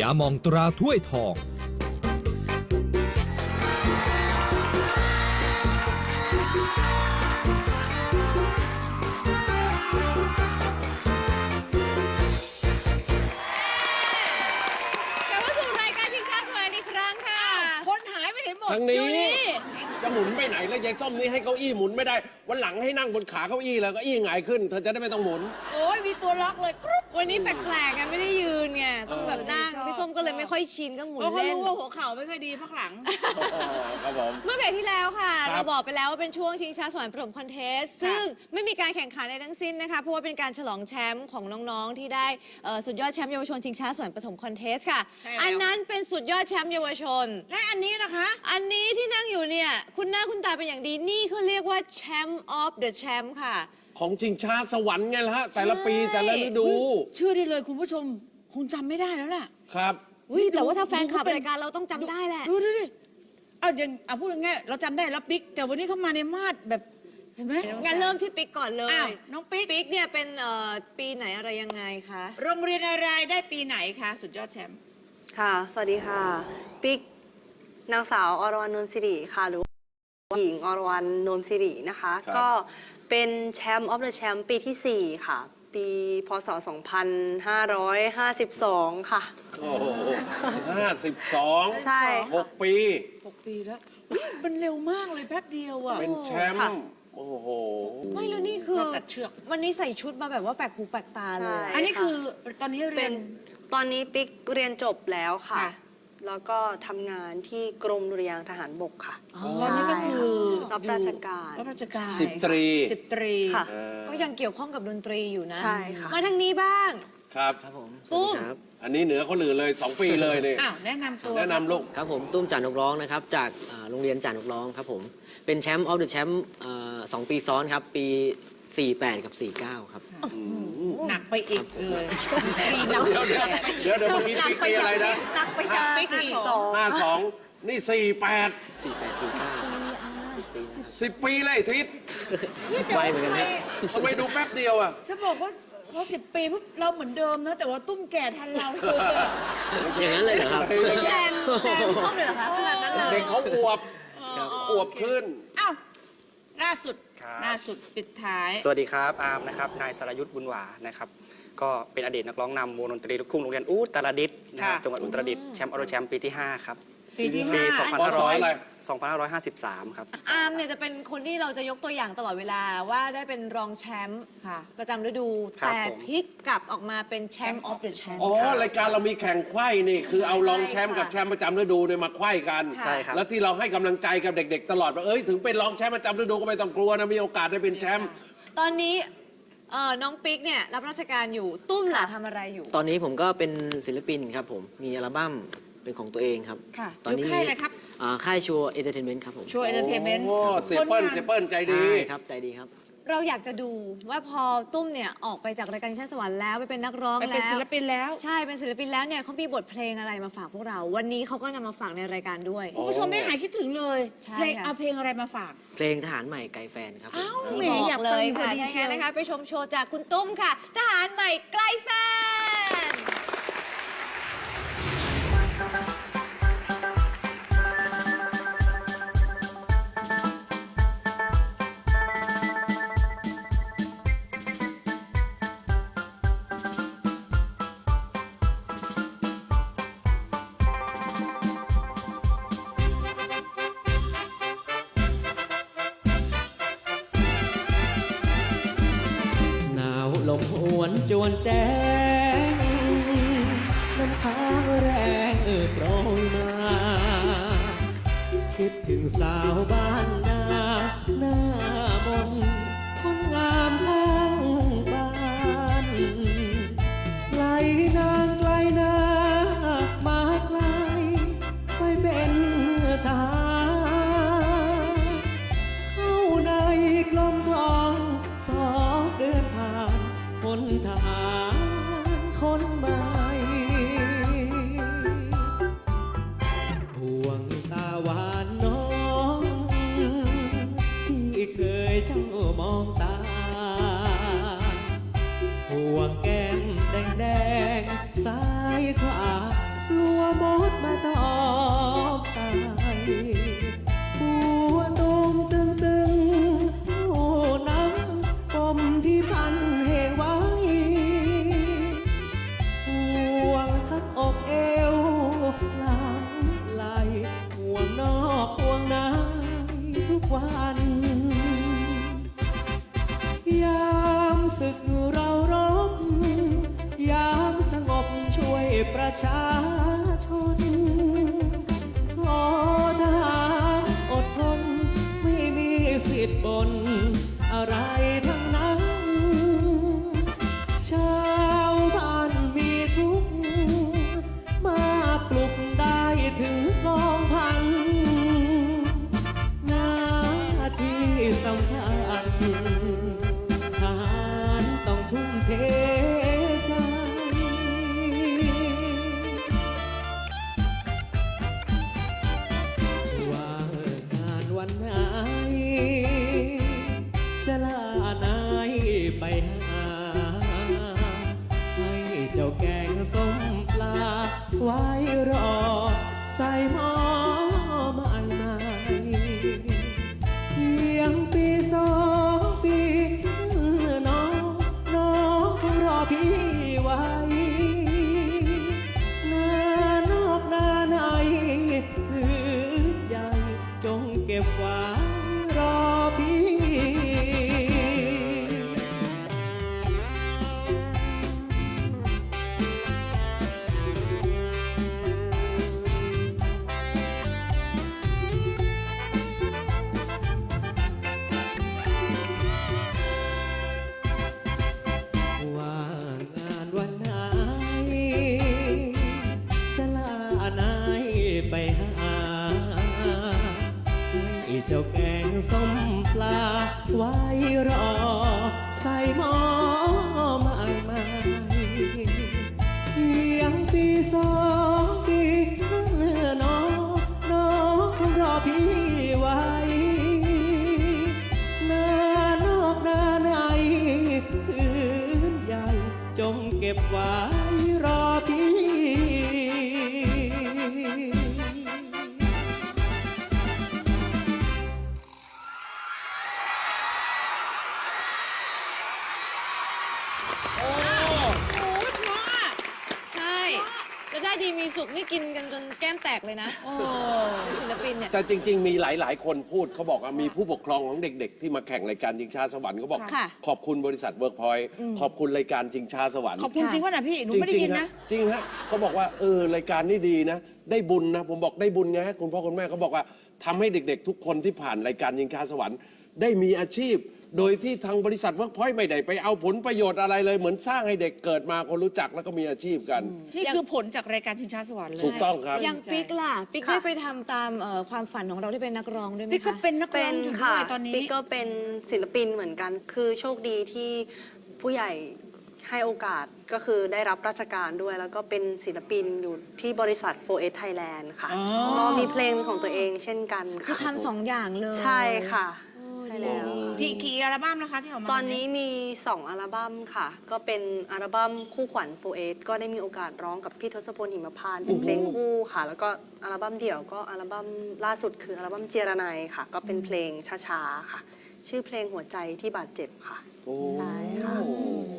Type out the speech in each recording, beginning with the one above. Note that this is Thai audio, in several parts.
ยาหมองตราถ้วยทอง กลับมาสู่รายการชิงช้าสวรรค์อีกครั้งค่ะคนหายไปไหนหมด ทางอยู่นี้นี่จะหมุนไปไหนแล้วยายส้มนี่ให้เก้าอี้หมุนไม่ได้ วันหลังให้นั่งบนขาเก้าอี้แล้วเก็อี้หงายขึ้น เธอจะได้ไม่ต้องหมุน โอ้ย มีตัวล็อกเลยกรุ๊ปวันนี้แปลกๆกันไม่ได้ยืนไงต้องแบบนั่งชอบพี่ส้มก็เลยไม่ค่อยชินก็หมุนเพราะเขาเล่น รู้ว่าหัวเข่าไม่ค่อยดีพักหลัง ครับผม เมื่อเบรกที่แล้วค่ะ ครับเราบอกไปแล้วว่าเป็นช่วงชิงช้าสวรรค์ประถมคอนเทสต์ซึ่งไม่มีการแข่งขันในทั้งสิ้นนะคะ เพราะว่าเป็นการฉลองแชมป์ของน้องๆ ที่ได้เอ่อสุดยอดแชมป์เยาวชนชิงช้าสวรรค์ประถมคอนเทสต์ค่ะ ใช่แล้ว อันนั้นเป็นสุดยอดแชมป์เยาวชน และอันนี้นะคะ อันนี้ที่นั่งอยู่เนี่ย คุณหน้าคุณตาเป็นอย่างดีนี่เขาเรียกว่าแชมป์ออฟเดอะแชมป์ค่ะ ของจริงชาสวรรค์ไงล่ะฮะ แต่ละปีใช่แต่ละฤดูเชื่อได้เลยคุณผู้ชม คงจำไม่ได้แล้วล่ะ ครับ อุ๊ยแต่ว่าถ้าแฟนคลับดูเป็นรายการเราต้องจำได้แหละดูดิเอาอย่างเอาพูดง่ายๆเราจำได้แล้วปิ๊ก แต่วันนี้เขามาในมาดแบบเห็นไหม งั้นเริ่มที่ปิ๊กก่อนเลยอ้าวน้องปิ๊ก ปิ๊กเนี่ยเป็นเอ่อปีไหนอะไรยังไงคะ โรงเรียนอะไรได้ปีไหนคะสุดยอดแชมป์ค่ะ สวัสดีค่ะ ปิ๊กนางสาวอรวรรณนวลสิริค่ะ หรือว่าหญิงอรวรรณนวลสิรินะคะ ครับ ก็ เป็นแชมป์ออฟเดอะแชมป์ปีที่ 4 ค่ะ ปีพศ 2552 ค่ะ โอ้โหห้าสิบสองใช่ หกปี หกปีแล้วอุ๊ยมันเร็วมากเลยแป๊บเดียวอะเป็นแชมค่ะ ป์ โอ้โห ไม่แล้วนี่คือเราตัดเชือก วันนี้ใส่ชุดมาแบบว่าแปลกหูแปลกตาเลย ใช่ อันนี้คือตอนนี้เรีเป็ยนน ตอนนี้ปิ๊กเรียนจบแล้วค่ะ ค่ะ แล้วก็ทำงานที่กรมดุริยางค์ทหารบกค่ะตอนนี้ก็คือรับราชการ รับราชการสิบตรีสิบตรีค่ะเออก็ยังเกี่ยวข้องกับดนตรีอยู่นะ ใช่ค่ะ มาทางนี้บ้าง ครับ ครับผมตุ้มสวัสดีครับ อันนี้เหนือคนอื่นเลยสองปีเลยนี่ อ้าว แนะนำตัว แนะนำลูก ครับผมตุ้มจ่านกร้องนะครับ จากอ่าโรงเรียนจ่านกร้องครับผม เป็นแชมป์ออฟเดอะแชมป์สองปีซ้อนครับ ปี 48 กับ 49 ครับห นักไปอีกเลยเดี๋ยวเดี๋ยวเดี๋ยวเดี๋ยวเดี๋ยวเมื่อกี้ปีปีอะไรนะหนักไปจากปิ๊กอีกสองห้าสองนี่สี่แปด48 49สิบปีเลยทิศไวเหมือนกันครับทำไมดูแป๊บเดียวอะจะบอกว่าพอสิบปีปุ๊บเราเหมือนเดิมนะ แต่ว่าตุ้มแก่ทันเราเลยอย่างนั้นเลยเหรอครับแซงแซงส้มเลยเหรอคะขนาดนั้นเลยเด็กเขาอวบอวบขึ้นอ้าว ล่าสุดครับ ล่าสุดปิดท้าย สวัสดีครับอาร์มนะครับนายสรยุทธ์บุญหวานะครับก็เป็นอดีตนักร้องนำวงดนตรีลูกทุ่งโรงเรียนอุตรดิตถ์นะครับค่ะ จังหวัดอุตรดิตถ์แชมป์ออโรแชมป์ปีที่ 5 ครับ ปีที่ปี ห้าพศอะไร2553 ครับ อาร์มเนี่ยจะเป็นคนที่เราจะยกตัวอย่างตลอดเวลาว่าได้เป็นรองแชมป์ค่ะ ประจำฤดู ครับแต่ผม พลิกกลับออกมาเป็นแชมป์ออฟเดอะแชมป์ อ๋อรายการเรามีแข่งไขว้นี่คือเอารองแชมป์กับแชมป์ประจำฤดูเนี่ยมาไขว้กันค่ะใช่ครับ แล้วที่เราให้กำลังใจกับเด็ก ๆ ตลอดว่าเอ้ยถึงเป็นรองแชมป์ประจำฤดูก็ไม่ต้องกลัวนะมีโอกาสได้เป็นแชมป์ตอนนี้เอ่อน้องปิ๊กเนี่ยรับราชการอยู่ตุ้มล่ะทำอะไรอยู่ ตอนนี้ผมก็เป็นศิลปินครับผม มีอัลบั้ม เป็นของตัวเองครับ ค่ะตอนนี้อยู่ค่ายอะไรครับ อ่าค่ายชัวเอนเตอร์เทนเมนต์ครับผมโชว์เอนเตอร์เทนเมนต์ โอ้เซเปิลเซเปิลใจดี ใช่ครับใจดีครับ เราอยากจะดูว่าพอตุ้มเนี่ยออกไปจากรายการชั้นสวรรค์แล้วไปเป็นนักร้องไปแล้วเป็นศิลปินแล้ว ใช่เป็นศิลปินแล้วเนี่ยเขามีบทเพลงอะไรมาฝากพวกเรา วันนี้เขาก็นำมาฝากในรายการด้วย คุณผู้ชมได้หายคิดถึงเลยใช่เพลงค่ะ เอาเพลงอะไรมาฝาก เพลงทหารใหม่ไกลแฟนครับผมเอ้าบแหมอยากเลฟังยพอค่ะดีถ้าเชีงั้ยนวนะคะ ไปชมโชว์จากคุณตุ้มค่ะ ทหารใหม่ใกล้แฟนหน มหวนจวนแจ้ง น้ำค้างแรงเออโปรยมา คิดถึงสาวบ้านนาหน้ามนคนงามข้ ไหน จะลานายไปหา ให้เจ้าแกงส้มปลาไว้รอ ใส่หม้อ ไว้รอ ใส่หม้อ นะเป็นศิลปินเนี่ย แต่จริง ๆ มีหลาย ๆ คนพูดเขาบอกว่ามีผู้ปกครองของเด็ก ๆ ที่มาแข่งรายการจิงชาสวรรค์เขาบอก ค่ะ ขอบคุณบริษัทเวิร์กพอยต์ขอบคุณรายการจิงชาสวรรค์ ขอบคุณจริงว่าน่ะพี่ หนูไม่ได้ยินจริงๆนะจริงฮะเขาบอกว่าเออรายการนี่ดีนะ ได้บุญนะ ผมบอกได้บุญไงฮะคุณพ่อคุณแม่เขาบอกว่าทำให้เด็กๆ ทุกคนที่ผ่านรายการยิงคาสวรรค์ ได้มีอาชีพ โดยที่ทางบริษัทเวิร์กพอยต์ไม่ได้ไปเอาผลประโยชน์อะไรเลย เหมือนสร้างให้เด็กเกิดมาคนรู้จักแล้วก็มีอาชีพกัน นี่คือผลจากรายการชิงช้าสวรรค์เลยถูกต้องครับ อย่างปิ๊กล่ะ ปิ๊กค่ะได้ไปทำตามเอ่อความฝันของเราที่เป็นนักร้องด้วยไหมพี่ก็คะเป็นนักร้เป็องนอยู่ด้ค่ะวยตอนนี้ ปิ๊กก็เป็นศิลปินเหมือนกัน คือโชคดีที่ผู้ใหญ่ให้โอกาสก็คือได้รับราชการด้วย แล้วก็เป็นศิลปินอยู่ที่บริษัท 4S Thailand ค่ะ อ๋อ ก็มีเพลงของตัวเองเช่นกันคือค่ะทำสองอย่างเลย ใช่ค่ะโอ้ ใช่แล้ว ที่กี่อัลบั้มนะคะที่ออกมาตอนนี้มี 2 อัลบั้มค่ะ ก็เป็นอัลบั้มคู่ขวัญ 4S ก็ได้มีโอกาสร้องกับพี่ทศพลหิมพานต์เป็นเพลงคู่ค่ะ แล้วก็อัลบั้มเดี่ยวก็อัลบั้มล่าสุดคืออัลบั้มเจรนายค่ะ ก็เป็นเพลงช้าๆค่ะ ชื่อเพลงหัวใจที่บาดเจ็บค่ะ โอ้ใช่ค่ะ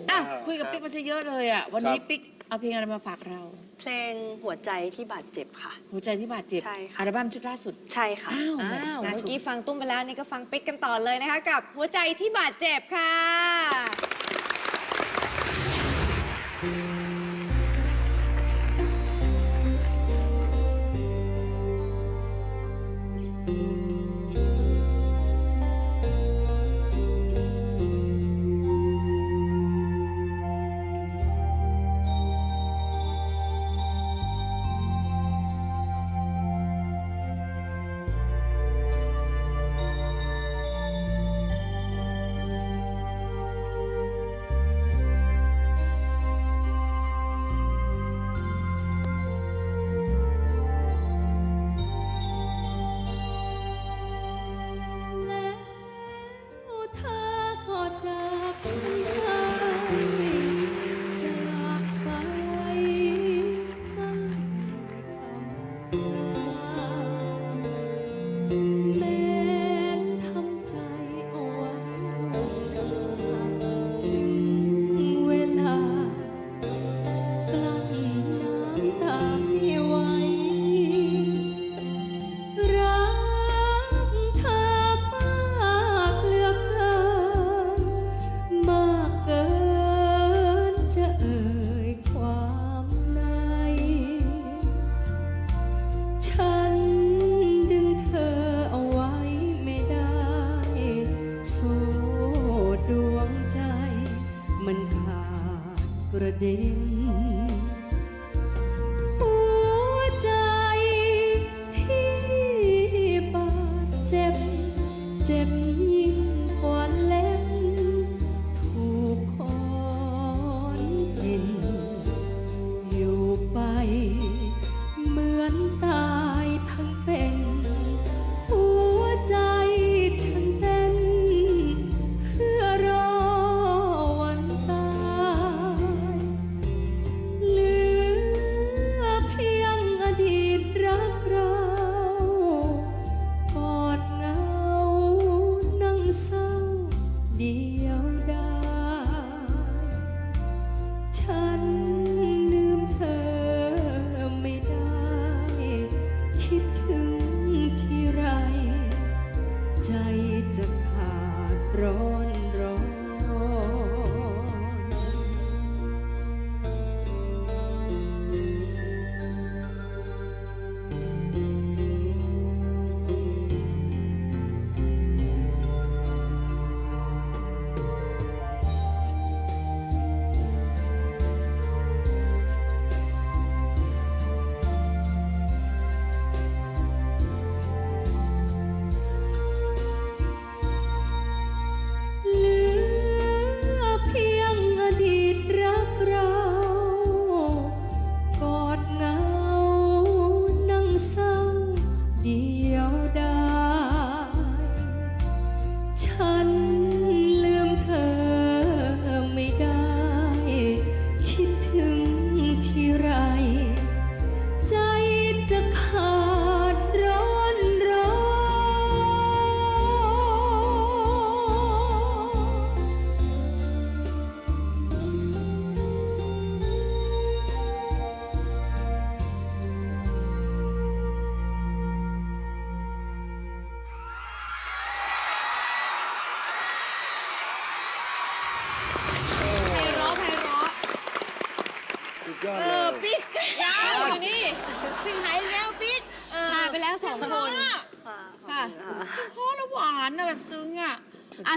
อะคุยกับปิ๊กมาซะเยอะเลยอะวันนี้ครับปิ๊ก เอาเพลงอะไรมาฝากเรา เพลงหัวใจที่บาดเจ็บค่ะ หัวใจที่บาดเจ็บใช่ค่ะ อัลบั้มชุดล่าสุด ใช่ค่ะ อ้าวอ้าวน่าเมื่อชม กี้ฟังตุ้มไปแล้วนี่ก็ฟังปิ๊กกันต่อเลยนะคะ กับหัวใจที่บาดเจ็บค่ะมัน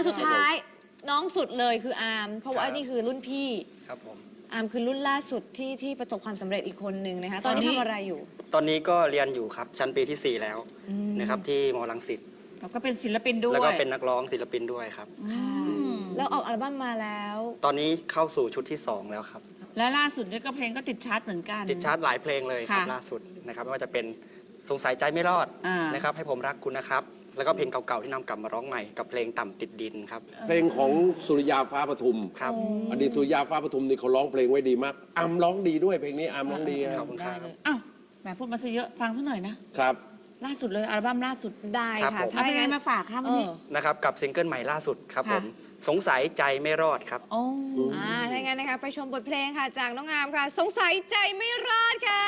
สุดท้ายน้องสุดเลยคืออาร์มเพราะว่าครับนี่คือรุ่นพี่ ครับผม อาร์มคือรุ่นล่าสุดที่ที่ประสบความสำเร็จอีกคนหนึ่งนะคะ ตอนนี้ตอนนี้ทำอะไรอยู่ ตอนนี้ก็เรียนอยู่ครับชั้นปีที่ 4 แล้วนะครับที่มอลังสิตเราก็เป็นศิลปินด้วย แล้วก็เป็นนักร้องศิลปินด้วยครับ แล้วออกอัลบั้มมาแล้ว ตอนนี้เข้าสู่ชุดที่ 2 แล้วครับ และล่าสุดเนี่ยก็เพลงก็ติดชาร์ตเหมือนกัน ติดชาร์ตหลายเพลงเลยครับค่ะล่าสุดนะครับไม่ว่าจะเป็นสงสัยใจไม่รอดอ่านนะครับให้ผมรักคุณนะครับ แล้วก็เพลงเก่าๆที่นำกลับมาร้องใหม่กับเพลงต่ำติดดินครับ เพลงของสุริยาฟ้าปทุมครับ อดีตสุริยาฟ้าปทุมนี่เขาร้องเพลงไว้ดีมากอัมร้องดีด้วยเพลงนี้อัมร้องดีขอบคุณคได้รับ เลยอ้าวแหมพูดมาซะเยอะฟังซะหน่อยนะ ครับ ล่าสุดเลยอัลบั้มล่าสุดได้ครับค่ะผมเอาเพลงอะไรมาฝากครับวันนี้เออนะครับกับซิงเกิลใหม่ล่าสุดครับผค่ะมสงสัยใจไม่รอดครับ โอ้ อ่าถ้าอย่างนั้นนะคะ ไปชมบทเพลงค่ะ จากน้องอาร์มค่ะ สงสัยใจไม่รอดค่ะ